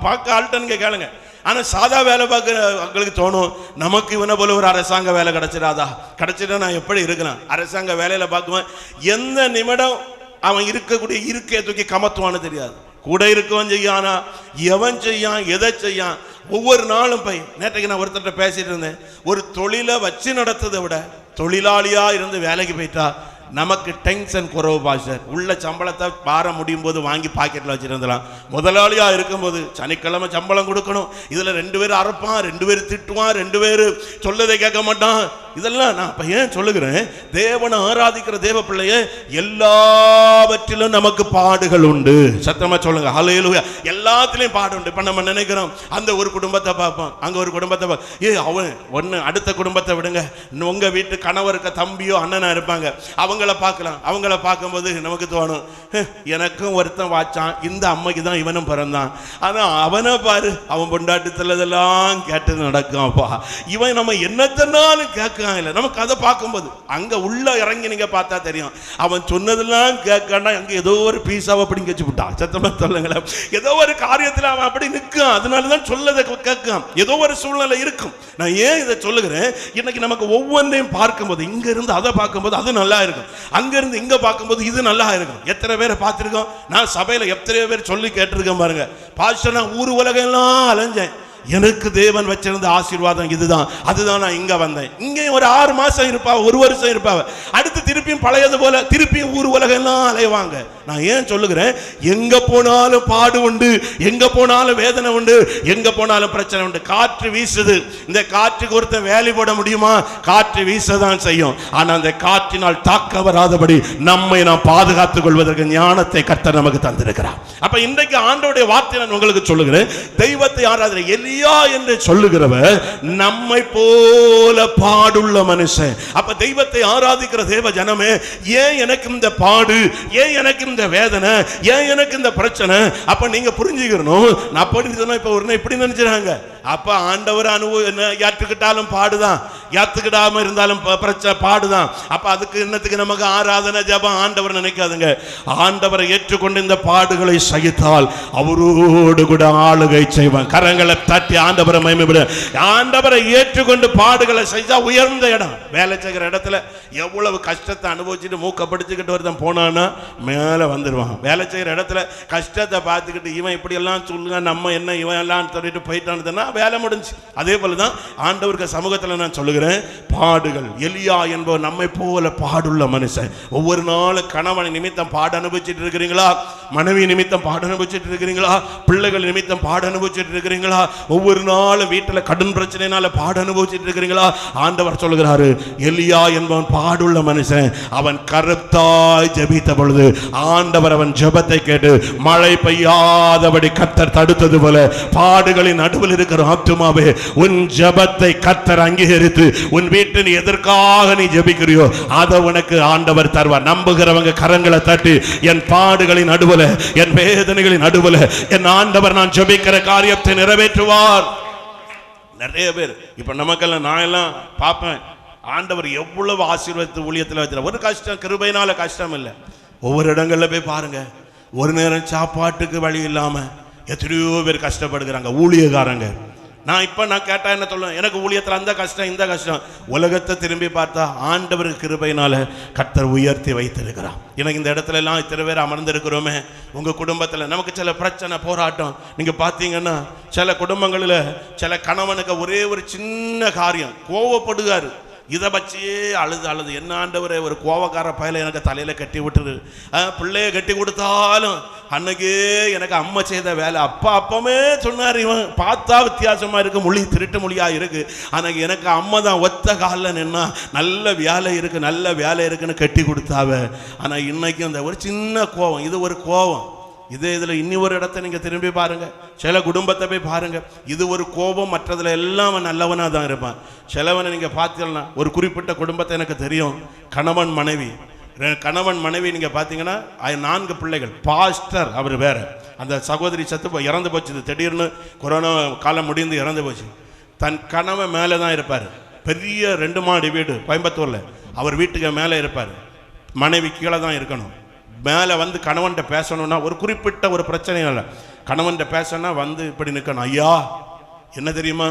பார்க்க ஆள்கிட்ட கேளுங்க. ஆனால் சாதா வேலை பார்க்குறவங்களுக்கு தோணும் நமக்கு இவனை போல ஒரு அரசாங்க வேலை கிடைச்சிடாதா? கிடச்சிட்டா நான் எப்படி இருக்கலாம்? அரசாங்க வேலையில் பார்க்குவேன் எந்த நிமிடம் அவன் இருக்கக்கூடிய இருக்கையை தூக்கி கமத்துவான்னு தெரியாது. கூட இருக்கவன் செய்யானா? எவன் செய்யான்? எதை செய்யான்? ஒவ்வொரு நாளும் பை நேற்றைக்கு நான் ஒருத்தர்கிட்ட பேசிட்டு இருந்தேன். ஒரு தொழிலை வச்சு நடத்ததை விட தொழிலாளியாக இருந்து வேலைக்கு போயிட்டா நமக்கு டென்ஷன் குறவு பாஸ்டர் உள்ள சம்பளத்தை பார முடியும் போது வாங்கி பாக்கெட்டில் வச்சுருந்தலாம். முதலாளியாக இருக்கும்போது சனிக்கிழமை சம்பளம் கொடுக்கணும். இதில் ரெண்டு பேரும் அறுப்பான் ரெண்டு பேரும் திட்டுவான் ரெண்டு பேர் சொல்லதை கேட்க மாட்டான். இதெல்லாம் நான் இப்போ ஏன் சொல்லுகிறேன்? தேவனை ஆராதிக்கிற தேவ பிள்ளைய எல்லாவற்றிலும் நமக்கு பாடுகள் உண்டு. சத்தமாக சொல்லுங்க. ஹalleluya எல்லாத்துலேயும் பாடு உண்டு. இப்போ நம்ம நினைக்கிறோம் அந்த ஒரு குடும்பத்தை பார்ப்போம். அங்கே ஒரு குடும்பத்தை பா- ஏ அவன் ஒன்று அடுத்த குடும்பத்தை விடுங்க. இன்னும் வீட்டு கணவருக்கு தம்பியோ அண்ணனாக இருப்பாங்க. அவங்க அவங்கள பார்க்கலாம். அவங்கள பார்க்கும்போது நமக்கு தோணும் எனக்கும் ஒருத்தன் வாச்சான். இந்த அம்மைக்கு தான் இவனும் பிறந்தான். ஆனால் அவனை பாரு அவன் பொண்டாட்டத்துலதெல்லாம் கேட்டு நடக்கும் அப்பா. இவன் நம்ம என்னத்தனாலும் கேட்கான் இல்லை. நமக்கு அதை பார்க்கும்போது அங்கே உள்ள இறங்கி நீங்கள் பார்த்தா தெரியும். அவன் சொன்னதெல்லாம் கேட்காண்டா அங்கே ஏதோ ஒரு பீஸாவை அப்படி கச்சு விட்டான். சத்தமாக சொல்லுங்களேன். ஏதோ ஒரு காரியத்தில் அவன் அப்படி நிற்கும் அதனால தான் சொல்லதை கேட்கும் ஏதோ ஒரு சூழ்நிலை இருக்கும். நான் ஏன் இதை சொல்லுகிறேன்? இன்னைக்கு நமக்கு ஒவ்வொன்றையும் பார்க்கும்போது இங்க இருந்து அதை பார்க்கும்போது அது நல்லா இருக்கும். அங்க இருந்து இங்க பார்க்கும்போது இது நல்லா இருக்கும். எத்தனை பேரை பார்த்திருக்கோம்? நான் சபையில எத்தனை பேர் சொல்லி கேட்டிருக்கேன் பாருங்க. பாஸ்டர் நான் ஊர் உலகம் எல்லாம் அலைஞ்சேன். எனக்கு தேவன் வச்சிருந்த ஆசீர்வாதம் இதுதான். அதுதான் நான் இங்க வந்தேன். இங்கே ஒரு ஆறு மாசம் இருப்பா ஒரு வருஷம் இருப்பா அடுத்து திருப்பியும் பழையது போல திருப்பியும் ஊர் உலகம் எல்லாம் அலைவாங்க. நான் ஏன் சொல்லுகிறேன்? எங்க போனாலும் பாடு உண்டு எங்க போனாலும் வேதனை உண்டு எங்க போனாலும் பிரச்சனை உண்டு. காற்று வீசுது. இந்த காற்றுக்கு ஒருத்தன் வேலை போட முடியுமா? காற்று வீசதான் செய்யும். ஆனா அந்த காற்றினால் தாக்க வராதபடி நம்மை நாம் பாதுகாத்துக் கொள்வதற்கு ஞானத்தை கர்த்தர் நமக்கு தந்திருக்கிறார். அப்ப இன்றைக்கு ஆண்டோடைய வார்த்தை நான் உங்களுக்கு சொல்லுகிறேன். தெய்வத்தை ஆராதனை எலியா என்று சொல்லுகிறவர் நம்மை போல பாடுள்ள மனுஷன். அப்ப தெய்வத்தை ஆராதிக்கிற தேவ ஜனமே ஏன் எனக்கு இந்த பாடு ஏன் எனக்கு இந்த வேதனை ஏன் எனக்கு இந்த பிரச்சனை? அப்ப நீங்க புரிஞ்சுக்கணும். நான் அப்படி சொன்னா இப்ப ஒரு இப்படி நினைச்சுறாங்க. அப்ப ஆண்டவர் அனுபவ என்ன ஏற்றுக்கிட்டாலும் பாடுதான். ஏற்றுக்கிடாம இருந்தாலும் ப- பிரச்சனை பாடுதான். அப்ப அதுக்கு என்னத்துக்கு நமக்கு ஆராதனை ஜெபம் ஆண்டவர் நினைக்காதுங்க. ஆண்டவரை ஏற்றுக்கொண்டு இந்த பாடுகளை சகித்தால் அவரோடு கூட ஆளுகை செய்வான். கரங்களை தட்டி ஆண்டவரை மகிமைப்படு ஆண்டவரை ஏற்றுக்கொண்டு பாடுகளை செய்தா உயர்ந்த இடம். வேலை செய்கிற இடத்துல எவ்வளவு கஷ்டத்தை அனுபவிச்சுட்டு மூக்க பிடிச்சுக்கிட்டு ஒருத்தன் போனான்னா மேலே வந்துடுவான் வேலை செய்கிற இடத்துல கஷ்டத்தை பார்த்துக்கிட்டு இவன் இப்படி எல்லாம் சொல்லுங்க நம்ம என்ன இவன் எல்லாம் சொல்லிட்டு போயிட்டான்னு வேலை முடிஞ்சு. அதே போல தான் ஆண்டவருக்கு சமூகத்தில் நான் சொல்லுகிறேன் பாடுகள். எலியா என்பவர் நம்மை போல பாடுள்ள மனுஷன். ஒவ்வொரு நாளும் கணவன் நிமித்தம் பாட அனுபவிச்சுட்டு இருக்கிறீங்களா? மனைவி நிமித்தம் பாட அனுபவிச்சுட்டு இருக்கிறீங்களா? பிள்ளைகள் நிமித்தம் பாட அனுபவிச்சுட்டு இருக்கிறீங்களா? ஒவ்வொரு நாளும் வீட்டில் கடன் பிரச்சனைனால பாட அனுபவிச்சுட்டு இருக்கிறீங்களா? ஆண்டவர் சொல்கிறாரு எலியா என்பவன் பாடுள்ள மனுஷன். அவன் கருத்தாய் ஜபித்த பொழுது ஆண்டவர் அவன் ஜபத்தை கேட்டு மழை பெய்யாதபடி கத்தர் தடுத்தது போல பாடுகளின் நடுவில் இருக்கிற ஆத்துமாவே உன் ஜெபத்தை கத்தர் அங்கீகரித்து உன் வீட்டின் எதற்காக நீ ஜெபிக்கிறியோ அதை உனக்கு ஆண்டவர் தருவார். நம்புகிறவங்க கரங்களை தட்டி என் பாடுகளின் நடுவில் என் வேதனைகளின் நடுவில் என் ஆண்டவர் நான் ஜெபிக்கிற காரியத்தை நிறைவேற்றுவார். நிறைய பேர் இப்ப நமக்கெல்லாம் நான் எல்லாம் பார்ப்பேன் ஆண்டவர் எவ்வளவு ஆசீர்வாதத்து ஊழியத்தில் வச்சிருக்க ஒரு கஷ்டம் கிருபையினால கஷ்டம் இல்லை. ஒவ்வொரு இடங்கள்ல போய் பாருங்க ஒரு நேரம் சாப்பாட்டுக்கு வழி இல்லாம எத்தனையோ பேர் கஷ்டப்படுகிறாங்க ஊழியக்காரங்க. நான் இப்போ நான் கேட்டால் என்ன சொல்லுவேன்? எனக்கு ஊழியத்தில் அந்த கஷ்டம் இந்த கஷ்டம். உலகத்தை திரும்பி பார்த்தா ஆண்டவர் கிருபையினால் கத்தர் உயர்த்தி வைத்திருக்கிறான் எனக்கு இந்த இடத்துல எல்லாம் இத்தனை பேர் அமர்ந்திருக்கிறோமே. உங்கள் குடும்பத்தில் நமக்கு சில பிரச்சனை போராட்டம். நீங்கள் பார்த்தீங்கன்னா சில குடும்பங்களில் சில கணவனுக்கு ஒரே ஒரு சின்ன காரியம். கோவப்படுகாரு இதை வச்சே அழுது அழுது என்ன ஆண்டவரே ஒரு கோவக்கார பயலை எனக்கு தலையில் கட்டி விட்டுரு பிள்ளைய கட்டி கொடுத்தாலும் அன்னைக்கே எனக்கு அம்மா செய்த வேலை. அப்பா அப்பமே சொன்னார் இவன் பார்த்தா வித்தியாசமாக இருக்கு மொழி திருட்டு மொழியாக இருக்கு. ஆனால் எனக்கு அம்மா தான் ஒத்த காலில் நின்னா நல்ல வேலை இருக்குது நல்ல வேலை இருக்குன்னு கட்டி கொடுத்தாவ. ஆனால் இன்னைக்கு அந்த ஒரு சின்ன கோவம் இது ஒரு கோவம். இதே இதில் இன்னி ஒரு இடத்த நீங்கள் திரும்பி பாருங்க. சில குடும்பத்தை போய் பாருங்க. இது ஒரு கோபம் மற்றதில் எல்லாம் அவன் தான் இருப்பான். சிலவனை நீங்கள் பார்த்தீங்கன்னா ஒரு குறிப்பிட்ட குடும்பத்தை எனக்கு தெரியும். கணவன் மனைவி. கணவன் மனைவி நீங்கள் பார்த்தீங்கன்னா நான்கு பிள்ளைகள். பாஸ்டர் அவர் வேறு. அந்த சகோதரி சத்து இறந்து போச்சு திடீர்னு கொரோனா காலம் முடிந்து இறந்து போச்சு. தன் கணவன் மேலே தான் இருப்பார். பெரிய ரெண்டு மாடி வீடு கோயம்புத்தூரில். அவர் வீட்டுக்கு மேலே இருப்பார். மனைவி கீழே தான் இருக்கணும். மேலே வந்து கணவன்கிட்ட பேசணும்னா ஒரு குறிப்பிட்ட ஒரு பிரச்சனை இல்லை. கணவன்கிட்ட பேசணும்னா வந்து இப்படி நிற்கணும் ஐயா என்ன தெரியுமா?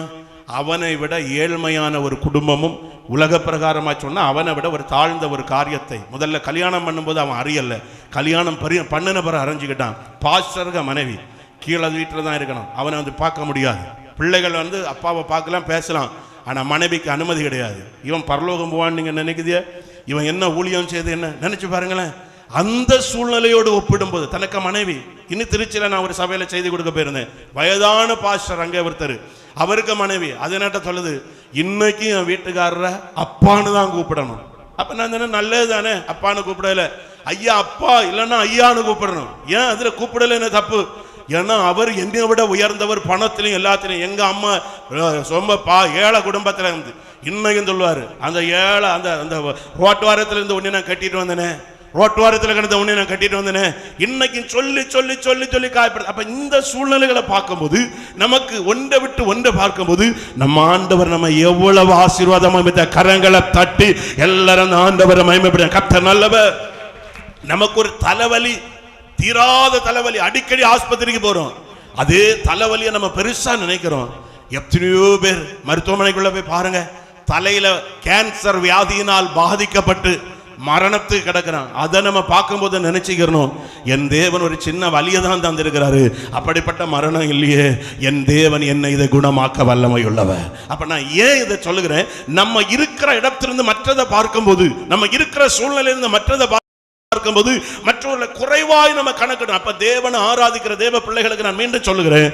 அவனை விட ஏழ்மையான ஒரு குடும்பமும் உலக பிரகாரமாக சொன்னால் அவனை விட ஒரு தாழ்ந்த ஒரு காரியத்தை முதல்ல கல்யாணம் பண்ணும்போது அவன் அறியலை. கல்யாணம் பரி பண்ணின பிறகு அறிஞ்சுக்கிட்டான். பாஸ்டருக மனைவி. கீழே வீட்டில் தான் இருக்கணும். அவனை வந்து பார்க்க முடியாது. பிள்ளைகள் வந்து அப்பாவை பார்க்கலாம் பேசலாம். ஆனால் மனைவிக்கு அனுமதி கிடையாது. இவன் பரலோகம் போவான்னு நீங்கள் நினைக்குதிய இவன் என்ன ஊழியம் செய்து என்ன? நினச்சி பாருங்களேன். அந்த சூழ்நிலையோடு ஒப்பிடும்போது தனக்கு மனைவி இன்னும் திருச்சியில் நான் ஒரு சபையில் செய்தி கொடுக்க போயிருந்தேன். வயதான பாஸ்டர் அங்கே ஒருத்தர். அவருக்கு மனைவி அது என்னட்ட சொல்லுது? இன்னைக்கு என் வீட்டுக்காரரை அப்பான்னு தான் கூப்பிடணும். அப்போ நான் தானே நல்லது தானே அப்பான்னு கூப்பிடல. ஐயா அப்பா இல்லைன்னா ஐயான்னு கூப்பிடணும். ஏன்? அதில் கூப்பிடல என்ன தப்பு? ஏன்னா அவர் என்னை விட உயர்ந்தவர் பணத்திலையும் எல்லாத்திலையும். எங்கள் அம்மா ரொம்ப பா ஏழை குடும்பத்தில் இருந்து. இன்னைக்கும் சொல்லுவார். அந்த ஏழை அந்த அந்த ரோட்டுவாரத்துல இருந்து ஒன்று நான் கட்டிட்டு வந்தேனே. ரோட்டுவாரத்தில் கிடந்த உடனே நான் கட்டிட்டு வந்தேனே. இன்னைக்கு சொல்லி சொல்லி சொல்லி சொல்லி காயப்படுது. அப்ப இந்த சூழ்நிலைகளை பார்க்கும்போது நமக்கு ஒன்றை விட்டு ஒன்றை பார்க்கும்போது நம்ம ஆண்டவர் நம்ம எவ்வளவு ஆசீர்வாதம் அமைத்த கரங்களை தட்டி எல்லாரும் அந்த ஆண்டவரை மயமைப்பட கத்த நல்லவர். நமக்கு ஒரு தலைவலி தீராத தலைவலி. அடிக்கடி ஆஸ்பத்திரிக்கு போறோம். அதே தலைவலியை நம்ம பெருசா நினைக்கிறோம். எத்தனையோ பேர் மருத்துவமனைக்குள்ள போய் பாருங்க. தலையில கேன்சர் வியாதியினால் பாதிக்கப்பட்டு மரணத்துக்கு கிடக்கிறான். அதை நம்ம பார்க்கும்போது நினைச்சுக்கிறணும். என் தேவன் ஒரு சின்ன வழியை தான் தந்திருக்கிறாரு. அப்படிப்பட்ட மரணம் இல்லையே. என் தேவன் என்னை இதை குணமாக்க வல்லமை உள்ளவர் அப்ப நான் ஏன் இதை சொல்லுகிறேன்? நம்ம இருக்கிற இடத்திலிருந்து மற்றதை பார்க்கும்போது நம்ம இருக்கிற சூழ்நிலையிலிருந்து மற்றதை பார்க்கும்போது மற்றவர்களை குறைவாய் நம்ம கணக்கிடும் அப்ப தேவனை ஆராதிக்கிற தேவ பிள்ளைகளுக்கு நான் மீண்டும் சொல்லுகிறேன்.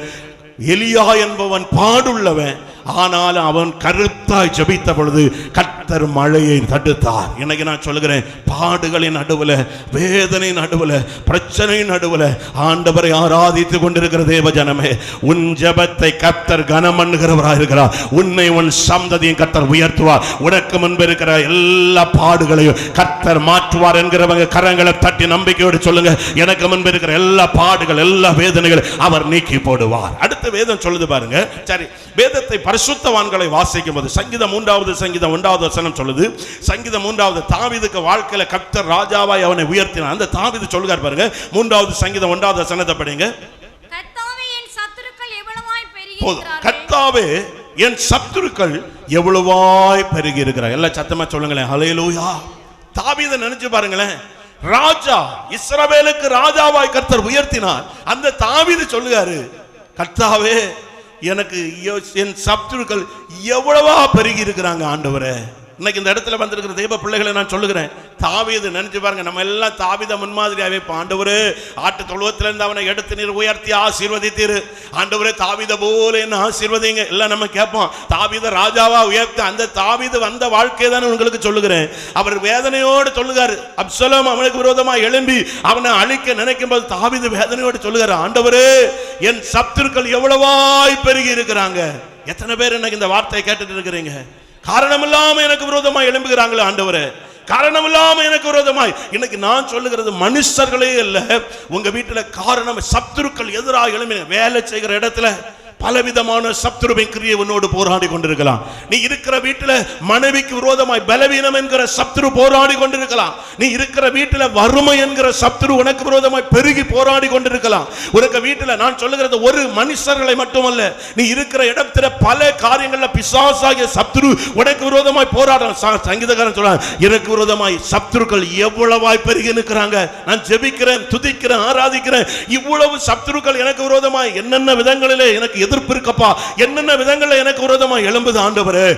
எலியா என்பவன் பாடுள்ளவன். ஆனாலும் அவன் கருத்தாய் ஜபித்த பொழுது கர்த்தர் மழையை தடுத்தார். இன்னைக்கு நான் சொல்லுகிறேன் பாடுகளின் நடுவுல வேதனை நடுவுல பிரச்சனை நடுவுல ஆண்டவரை ஆராதித்து கொண்டிருக்கிற தேவ ஜனமே உன் ஜெபத்தை கர்த்தர் கனமண்ணுகிறவராக இருக்கிறார் உன்னை உன் சந்ததியும் கர்த்தர் உயர்த்துவார். உனக்கு முன்பு இருக்கிற எல்லா பாடுகளையும் கர்த்தர் மாற்றுவார் என்கிறவங்க கரங்களை தட்டி நம்பிக்கையோடு சொல்லுங்க. எனக்கு முன்பு இருக்கிற எல்லா பாடுகள் எல்லா வேதனைகள் அவர் நீக்கி போடுவார். அடுத்த வேதம் சொல்லுது பாருங்க. சரி வேதத்தை பரிசுத்தவான்களை வாசிக்கும் போது சங்கீதம் மூன்றாவது சங்கீதம் ஒன்றாவது வசனம் சொல்லுது. சங்கீதம் மூன்றாவது தாவீதுக்கு வாழ்க்கையில கர்த்தர் ராஜாவாய் அவனை உயர்த்தினார். அந்த தாவீது சொல்லுகார் பாருங்க மூன்றாவது சங்கீதம் ஒன்றாவது வசனத்தை படிங்க. கர்த்தாவே என் சத்துருக்கள் எவ்வளவாய் பெருகி இருக்கிறார் எல்லாம் சத்தமா சொல்லுங்களேன். ஹalleluya தாவீதை நினைச்சு பாருங்களேன். ராஜா இஸ்ரவேலுக்கு ராஜாவாய் கர்த்தர் உயர்த்தினார். அந்த தாவீது சொல்லுகாரு கர்த்தாவே எனக்கு என் சத்துருக்கள் எவ்வளவா பெருகி இருக்கிறாங்க ஆண்டவரை. இன்னைக்கு இந்த இடத்துல வந்திருக்கிற தெய்வ பிள்ளைகளை நான் சொல்லுகிறேன். தாவியது நினைச்சு பாருங்க நம்ம எல்லாம் தாவித முன்மாதிரியாவே இப்போ ஆட்டு தொழுவத்துல இருந்து அவனை எடுத்து நீர் உயர்த்தி ஆசீர்வதித்தீரு. ஆண்டவரே தாவித போல என்ன ஆசீர்வதிங்க. எல்லாம் நம்ம கேட்போம். தாவித ராஜாவா உயர்த்த அந்த தாவிது வந்த வாழ்க்கையை தான் உங்களுக்கு சொல்லுகிறேன். அவர் வேதனையோடு சொல்லுகிறார் அப்சலம் அவனுக்கு விரோதமா எழும்பி அவனை அழிக்க நினைக்கும் போது தாவிது வேதனையோடு சொல்லுகிறார் ஆண்டவரே என் சத்துருக்கள் எவ்வளவாய் பெருகி இருக்கிறாங்க? எத்தனை பேர் எனக்கு இந்த வார்த்தையை கேட்டுட்டு இருக்கிறீங்க? காரணம் இல்லாம எனக்கு விரோதமா எழும்புகிறாங்களே ஆண்டவரே. காரணம் இல்லாம எனக்கு விரோதமாய். இன்னைக்கு நான் சொல்லுகிறது மனுஷர்களே இல்லை உங்க வீட்டில் காரணம் சத்துருக்கள் எதிராக எழும்பின வேலை செய்கிற இடத்துல பலவிதமான சத்ருவின் கிரியை உன்னோடு போராடி கொண்டிருக்கலாம். நீ இருக்கிற வீட்டுல மனைவிக்கு விரோதமாய் பலவீனம் என்கிற சத்ரு போராடி கொண்டிருக்கலாம். நீ இருக்கிற வீட்டுல வறுமை என்கிற சத்ரு உனக்கு விரோதமாய் பெருகி போராடி கொண்டிருக்கலாம். உனக்கு வீட்டுல நான் சொல்லுகிறது ஒரு மனுஷர்களை மட்டுமல்ல. நீ இருக்கிற இடத்துல பல காரியங்களில் பிசாசாகிய சத்ரு உனக்கு விரோதமாய் போராடுறான் சங்கீதக்காரன் சொல்றான் எனக்கு விரோதமாய் சத்ருக்கள் எவ்வளவாய் பெருகி நிற்கிறாங்க. நான் ஜெபிக்கிறேன் துதிக்கிறேன் ஆராதிக்கிறேன். இவ்வளவு சத்ருக்கள் எனக்கு விரோதமாய் என்னென்ன விதங்களிலே எனக்கு எதிர்ப்பு இருக்கப்பா. என்னென்ன விதங்கள்ல எனக்கு விரோதமா எழும்புது ஆண்டவரே?